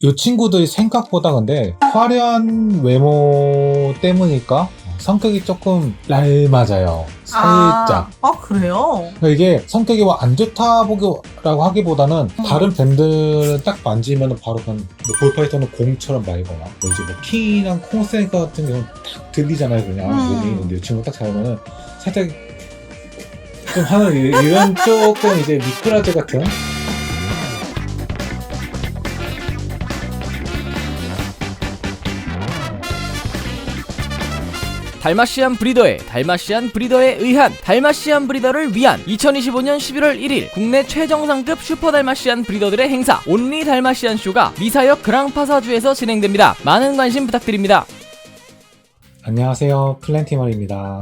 이 친구들이 생각보다 근데 화려한 외모 때문일까? 성격이 조금 날 맞아요. 살짝. 아, 아, 그래요? 그러니까 이게 성격이 뭐 안 좋다 보기라고 하기보다는 음. 다른 밴드를 딱 만지면 바로 그냥 뭐 볼파이터는 공처럼 말거나 뭐 이제 뭐 킹이랑 콩센카 같은 경우는 딱 들리잖아요 그냥 음. 몸이 근데 이 친구 딱 잡으면은 살짝 좀 하는 이- 이런 조금 이제 미꾸라지 같은 달마시안 브리더의 달마시안 브리더에 의한 달마시안 브리더를 위한 2025년 11월 1일 국내 최정상급 슈퍼 달마시안 브리더들의 행사 온리 달마시안 쇼가 미사역 그랑파사주에서 진행됩니다. 많은 관심 부탁드립니다. 안녕하세요 플랜티멀입니다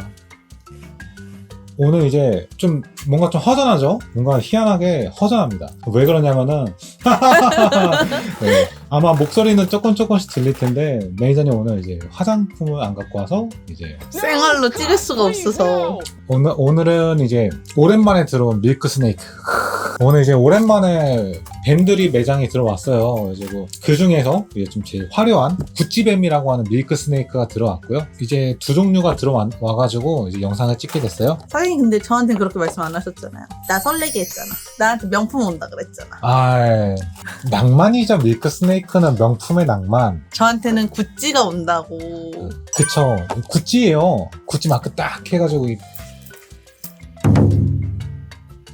오늘 이제 좀 뭔가 좀 허전하죠? 뭔가 희한하게 허전합니다. 왜 그러냐면은 네, 아마 목소리는 조금 조금씩 들릴 텐데 매니저님 오늘 이제 화장품을 안 갖고 와서 이제 생얼로 찍을 수가 없어서. 오늘 오늘은 이제 오랜만에 들어온 밀크 스네이크. 오늘 이제 오랜만에 뱀들이 매장에 들어왔어요. 이제 뭐그 중에서 이제 좀 제일 화려한 구찌뱀이라고 하는 밀크 스네이크가 들어왔고요. 이제 두 종류가 들어와가지고 이제 영상을 찍게 됐어요. 사장님 근데 저한테 그렇게 말씀 안 하셨잖아요. 나 설레게 했잖아. 나한테 명품 온다 그랬잖아. 아, 낭만이죠. 밀크 스네이크는 명품의 낭만. 저한테는 구찌가 온다고. 그쵸. 구찌예요. 구찌 마크 딱 해가지고 이-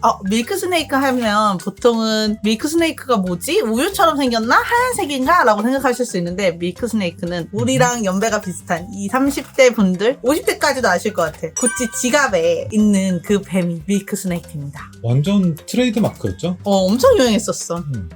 어, 밀크 스네이크 하면 보통은 밀크 스네이크가 뭐지? 우유처럼 생겼나? 하얀색인가? 라고 생각하실 수 있는데 밀크 스네이크는 우리랑 연배가 비슷한 이 30대 분들 50대까지도 아실 것 같아. 구찌 지갑에 있는 그 뱀이 밀크 스네이크입니다. 완전 트레이드 마크였죠. 어, 엄청 유행했었어. 음.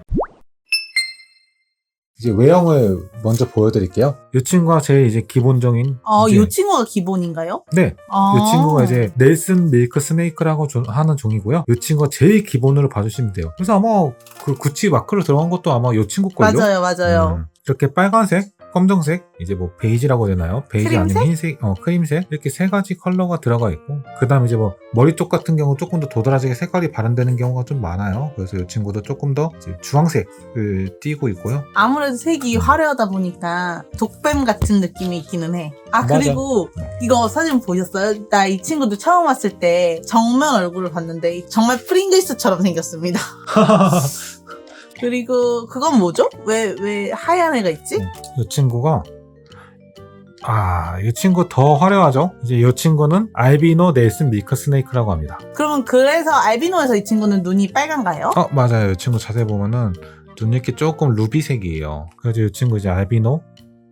이제 외형을 먼저 보여드릴게요. 이 친구가 제일 이제 기본적인. 어, 이제- 이 친구가 기본인가요? 네, 아. 이 친구가 이제 넬슨 밀크 스네이크라고 조- 하는 종이고요. 이 친구가 제일 기본으로 봐주시면 돼요. 그래서 아마 그 구찌 마크로 들어간 것도 아마 이 친구 걸요. 맞아요, 맞아요. 음, 이렇게 빨간색, 검정색, 이제 뭐 베이지라고 되나요? 베이지 크림색? 아니면 흰색, 어 크림색 이렇게 세 가지 컬러가 들어가 있고 그다음 이제 뭐 머리 쪽 같은 경우 조금 더 도드라지게 색깔이 발현되는 경우가 좀 많아요. 그래서 이 친구도 조금 더 주황색을 띠고 있고요. 아무래도 색이 화려하다 보니까 독뱀 같은 느낌이 있기는 해. 아, 맞아. 그리고 이거 사진 보셨어요? 나 이 친구도 처음 왔을 때 정면 얼굴을 봤는데 정말 프링글스처럼 생겼습니다. 그리고 그건 뭐죠? 왜, 왜 하얀 애가 있지? 이 친구가 아, 이 친구 더 화려하죠? 이제 이 친구는 알비노 넬슨 밀크 스네이크라고 합니다. 그러면 그래서 알비노에서 이 친구는 눈이 빨간가요? 어, 맞아요. 이 친구 자세히 보면은 눈 이렇게 조금 루비색이에요. 그래서 이 친구 이제 알비노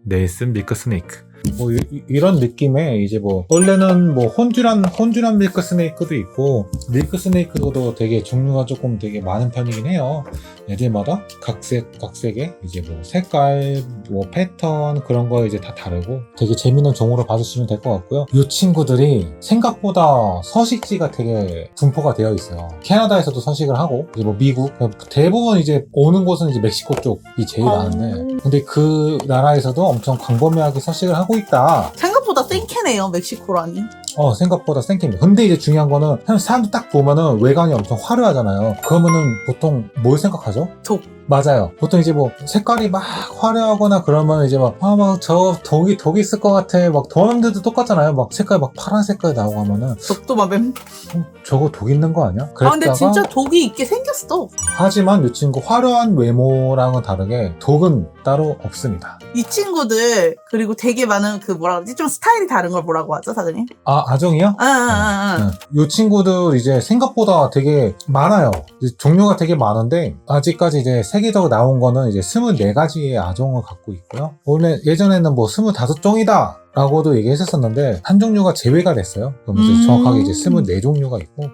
넬슨 밀크 스네이크. 뭐 이, 런 느낌의 이제 뭐 원래는 뭐 혼주란 혼주란 밀크 스네이크도 있고 밀크 스네이크도 되게 종류가 조금 되게 많은 편이긴 해요. 애들마다 각색 각색의 이제 뭐 색깔 뭐 패턴 그런 거 이제 다 다르고 되게 재밌는 종으로 봐주시면 될 것 같고요. 이 친구들이 생각보다 서식지가 되게 분포가 되어 있어요. 캐나다에서도 서식을 하고 이제 뭐 미국 대부분 이제 오는 곳은 이제 멕시코 쪽이 제일 어. 많은데 근데 그 나라에서도 엄청 광범위하게 서식을 하고 있다. 생각보다 센캐네요, 멕시코라니. 어 생각보다 생깁니다. 근데 이제 중요한 거는 사람- 사람들 딱 보면은 외관이 엄청 화려하잖아요. 그러면은 보통 뭘 생각하죠? 독. 맞아요. 보통 이제 뭐 색깔이 막 화려하거나 그러면 이제 막 아 막 저 독이 독이 있을 것 같아. 막 더는데도 똑같잖아요. 막 색깔 막 파란 색깔 나오고 하면은 독도 마뱀. 어, 저거 독 있는 거 아니야? 아, 근데 진짜 독이 있게 생겼어. 하지만 이 친구 화려한 외모랑은 다르게 독은 따로 없습니다. 이 친구들, 그리고 되게 많은 그 뭐라 그러지? 좀 스타일이 다른 걸 뭐라고 하죠, 사장님? 아 아정이요? 아, 아, 아, 아. 이 친구들 이제 생각보다 되게 많아요. 종류가 되게 많은데 아직까지 이제 세계적으로 나온 거는 이제 24가지의 아종을 갖고 있고요. 원래 예전에는 뭐 25종이다. 라고도 얘기했었는데 한 종류가 제외가 됐어요. 그럼 이제 음. 정확하게 이제 24종류가 있고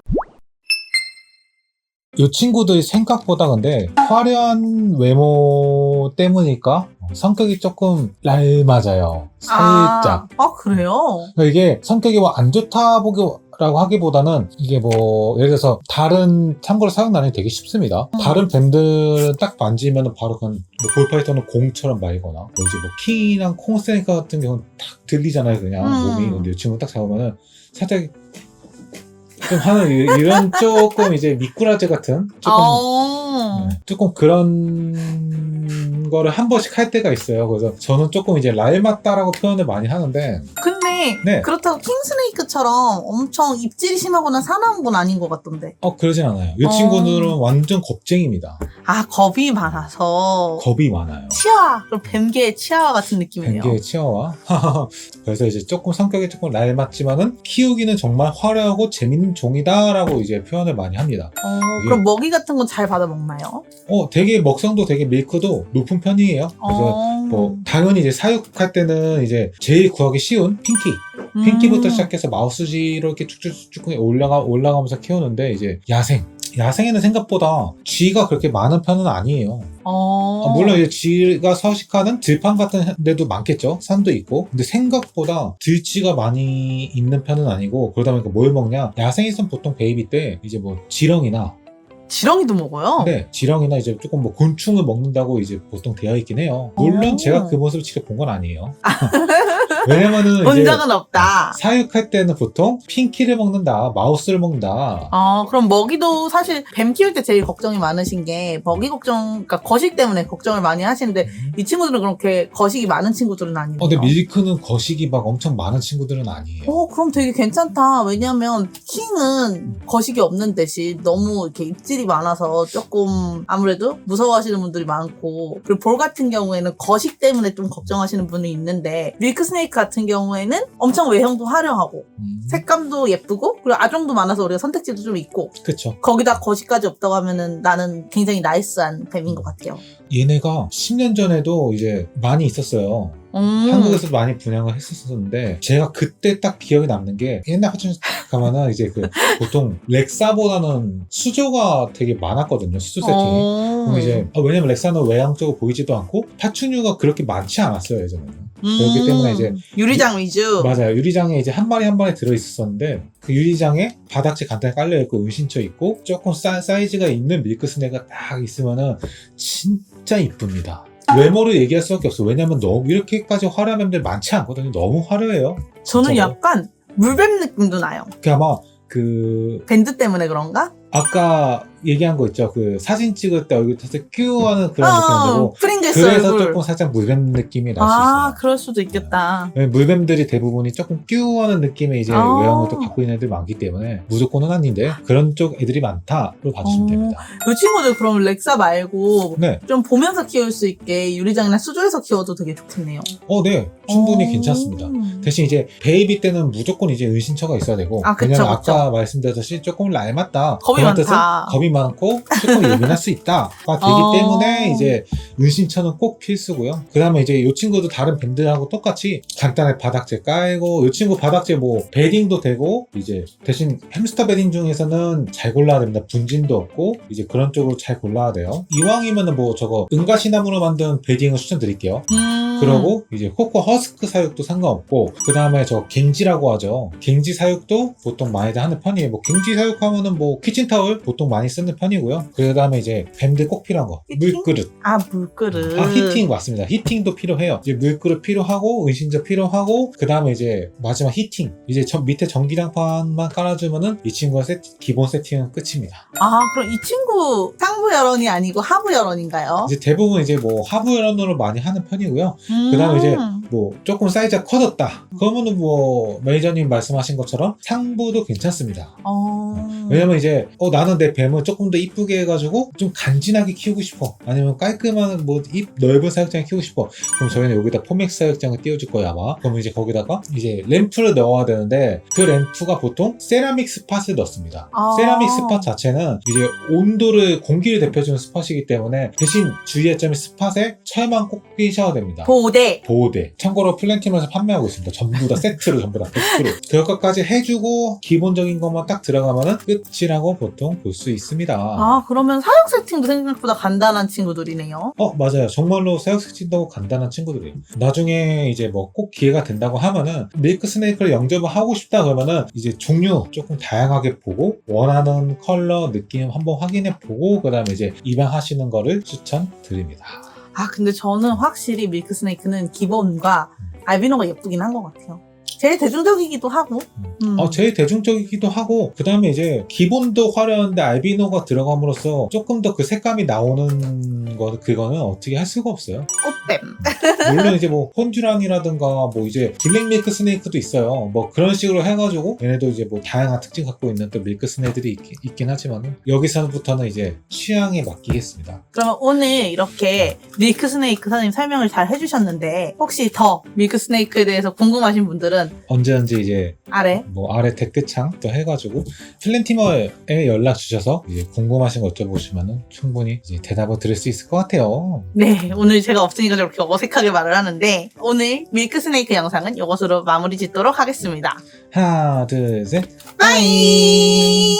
이 친구들이 생각보다 근데 화려한 외모 때문일까? 성격이 조금 날 맞아요. 살짝. 아, 아, 그래요? 그러니까 이게 성격이 뭐안 좋다 보기 라고 하기보다는 이게 뭐 예를 들어서 다른 참고로 사용 난이도 되게 쉽습니다. 음. 다른 밴드를 딱 만지면 바로 그냥 뭐 볼파이터는 공처럼 말거나 뭐 이제 뭐 킹이랑 콩센카 같은 경우는 딱 들리잖아요 그냥 음. 몸이 근데 이 친구 딱 잡으면은 살짝 좀 하는 이- 이런 조금 이제 미꾸라지 같은 조금 어. 네, 조금 그런 거를 한 번씩 할 때가 있어요. 그래서 저는 조금 이제 랄 맞다라고 표현을 많이 하는데 근데 네. 그렇다고 킹스네이크처럼 엄청 입질이 심하거나 사나운 건 아닌 것 같던데. 어 그러진 않아요. 이 어. 친구들은 완전 겁쟁입니다. 아 겁이 많아서 겁이 많아요. 치아와 그럼 뱀개의 치아와 같은 느낌이네요. 벤게의 치어와 그래서 이제 조금 성격이 조금 날 맞지만은 키우기는 정말 화려하고 재밌는 종이다라고 이제 표현을 많이 합니다. 어, 그럼 먹이 같은 건 잘 받아 먹나요? 어 되게 먹성도 되게 밀크도 높은 편이에요. 그래서 어. 뭐 당연히 이제 사육할 때는 이제 제일 구하기 쉬운 핑키 핑키부터 음. 시작해서 마우스지로 이렇게 쭉쭉쭉 올라가 올라가면서 키우는데 이제 야생 야생에는 생각보다 쥐가 그렇게 많은 편은 아니에요. 어. 아, 물론 이제 쥐가 서식하는 들판 같은 데도 많겠죠. 산도 있고. 근데 생각보다 들쥐가 많이 있는 편은 아니고 그러다 보니까 뭘 먹냐? 야생에서는 보통 베이비 때 이제 뭐 지렁이나 지렁이도 먹어요? 네, 지렁이나 이제 조금 뭐 곤충을 먹는다고 이제 보통 되어 있긴 해요. 물론 오. 제가 그 모습을 직접 본 건 아니에요. 왜냐면은 본 이제 적은 없다. 사육할 때는 보통 핑키를 먹는다, 마우스를 먹는다. 어, 그럼 먹이도 사실 뱀 키울 때 제일 걱정이 많으신 게 먹이 걱정, 그러니까 거식 때문에 걱정을 많이 하시는데 이 친구들은 그렇게 거식이 많은 친구들은 아니에요. 어, 근데 밀크는 거식이 막 엄청 많은 친구들은 아니에요. 어, 그럼 되게 괜찮다. 왜냐면 킹은 거식이 없는 대신 너무 이렇게 입질이 많아서 조금 아무래도 무서워하시는 분들이 많고 그리고 볼 같은 경우에는 거식 때문에 좀 걱정하시는 분이 있는데 밀크 스네이크 같은 경우에는 엄청 외형도 화려하고 음, 색감도 예쁘고 그리고 아종도 많아서 우리가 선택지도 좀 있고 그쵸. 거기다 거식까지 없다고 하면은 나는 굉장히 나이스한 뱀인 것 같아요. 얘네가 10년 전에도 이제 많이 있었어요. 음. 한국에서도 많이 분양을 했었었는데 제가 그때 딱 기억에 남는 게 옛날 화천 가면은 이제 그 보통 렉사보다는 수조가 되게 많았거든요. 수조 세팅이. 어. 그럼 이제 어, 왜냐면 렉사는 외향적으로 보이지도 않고 파충류가 그렇게 많지 않았어요 예전에는. 그렇기 때문에 이제 음. 유리장 위주. 맞아요. 유리장에 이제 한 마리 한 마리 들어 있었는데 그 유리장에 바닥재 간단히 깔려 있고 은신처 있고 조금 사, 사이즈가 있는 밀크 스네가 딱 있으면은 진짜 이쁩니다. 외모를 얘기할 수밖에 없어. 왜냐면 너무 이렇게까지 화려한 뱀들 많지 않거든요. 너무 화려해요. 저는 진짜로. 약간 물뱀 느낌도 나요. 그 아마 그 밴드 때문에 그런가? 아까 얘기한 거 있죠. 그 사진 찍을 때 얼굴 타서 큐하는 그런 느낌이고 프링글스 그래서 얼굴. 조금 살짝 물뱀 느낌이 날 수 아, 있어요. 그럴 수도 있겠다. 왜 물뱀들이 대부분이 조금 끼우하는 느낌의 이제 아. 외형을 또 갖고 있는 애들이 많기 때문에 무조건은 아닌데 그런 쪽 애들이 많다로 봐주시면 어. 됩니다. 이 친구들 그럼 렉사 말고 네, 좀 보면서 키울 수 있게 유리장이나 수조에서 키워도 되게 좋겠네요. 어, 네, 충분히 어. 괜찮습니다. 대신 이제 베이비 때는 무조건 이제 은신처가 있어야 되고 아, 그쵸, 왜냐면. 아까 말씀드렸듯이 조금 낡았다 겁이 그런 뜻은 많다. 겁이 많고 조금 예민할 수 있다가 되기 어. 때문에 이제 은신처는 꼭 필수고요 그 다음에 이제 이 친구도 다른 밴드하고 똑같이 간단하게 바닥재 깔고 이 친구 바닥재 뭐 베딩도 되고 이제 대신 햄스터 베딩 중에서는 잘 골라야 됩니다 분진도 없고 이제 그런 쪽으로 잘 골라야 돼요 이왕이면은 뭐 저거 은가시나무로 만든 베딩을 추천드릴게요 음. 그러고 이제 코코 허스크 사육도 상관없고 그 다음에 저 갱지라고 하죠. 갱지 사육도 보통 많이들 하는 편이에요. 뭐 갱지 사육하면은 뭐 키친타월 보통 많이 쓰는 편이고요. 그 다음에 이제 뱀들 꼭 필요한 거 히팅? 물그릇. 아, 물그릇. 아 히팅 맞습니다. 히팅도 필요해요. 이제 물그릇 필요하고 은신저 필요하고 그 다음에 이제 마지막 히팅. 이제 저 밑에 전기장판만 깔아주면은 이 친구의 세트- 기본 세팅은 끝입니다. 아, 그럼 이 친구 상부 열원이 아니고 하부 열원인가요? 이제 대부분 이제 뭐 하부 열원으로 많이 하는 편이고요. 음. 그다음에 이제 뭐 조금 사이즈가 커졌다. 그러면은 뭐 매니저님 말씀하신 것처럼 상부도 괜찮습니다. 어. 왜냐면 이제 어 나는 내 뱀을 조금 더 이쁘게 해가지고 좀 간지나게 키우고 싶어. 아니면 깔끔한 뭐 입 넓은 사육장에 키우고 싶어. 그럼 저희는 여기다 포맥스 사육장을 띄워줄 거예요 아마. 그럼 이제 거기다가 이제 램프를 넣어야 되는데 그 램프가 보통 세라믹 스팟을 넣습니다. 아. 세라믹 스팟 자체는 이제 온도를 공기를 대표주는 스팟이기 때문에 대신 주의할 점이 스팟에 철만 꼭 끼셔야 됩니다. 보호대. 보호대. 참고로 플랜팀에서 판매하고 있습니다. 전부 다 세트로 전부 다 100%. 그것까지 해주고 기본적인 것만 딱 들어가면은 끝이라고 보통 볼 수 있습니다. 아, 그러면 사육 세팅도 생각보다 간단한 친구들이네요. 어 맞아요. 정말로 사육 스킨도 간단한 친구들이에요. 나중에 이제 뭐 꼭 기회가 된다고 하면은 밀크 스네이크를 영접을 하고 싶다 그러면은 이제 종류 조금 다양하게 보고 원하는 컬러 느낌 한번 확인해 보고 그다음에 이제 입양하시는 거를 추천드립니다. 아, 근데 저는 확실히 밀크 스네이크는 기본과 알비노가 예쁘긴 한 것 같아요. 제일 대중적이기도 하고. 음. 어, 제일 대중적이기도 하고 그 다음에 이제 기본도 화려한데 알비노가 들어감으로써 조금 더 그 색감이 나오는 거 그거는 어떻게 할 수가 없어요. 꽃뱀. 물론 이제 뭐 혼주랑이라든가 뭐 이제 블랙 밀크 스네이크도 있어요. 뭐 그런 식으로 해가지고 얘네도 이제 뭐 다양한 특징 갖고 있는 또 밀크 스네들이 있긴, 있긴 하지만은 여기서부터는 이제 취향에 맡기겠습니다. 그러면 오늘 이렇게 밀크 스네이크 사장님 설명을 잘 해주셨는데 혹시 더 밀크 스네이크에 대해서 궁금하신 분들은 언제든지 이제 아래 뭐 아래 댓글창 또 해가지고 플랜티머에 연락 주셔서 이제 궁금하신 거 여쭤보시면은 충분히 이제 대답을 드릴 수 있을 것 같아요. 네 오늘 제가 없으니까 저렇게 어색하게 말을 하는데 오늘 밀크 스네이크 영상은 이것으로 마무리 짓도록 하겠습니다. 하나, 둘, 셋. 빠잉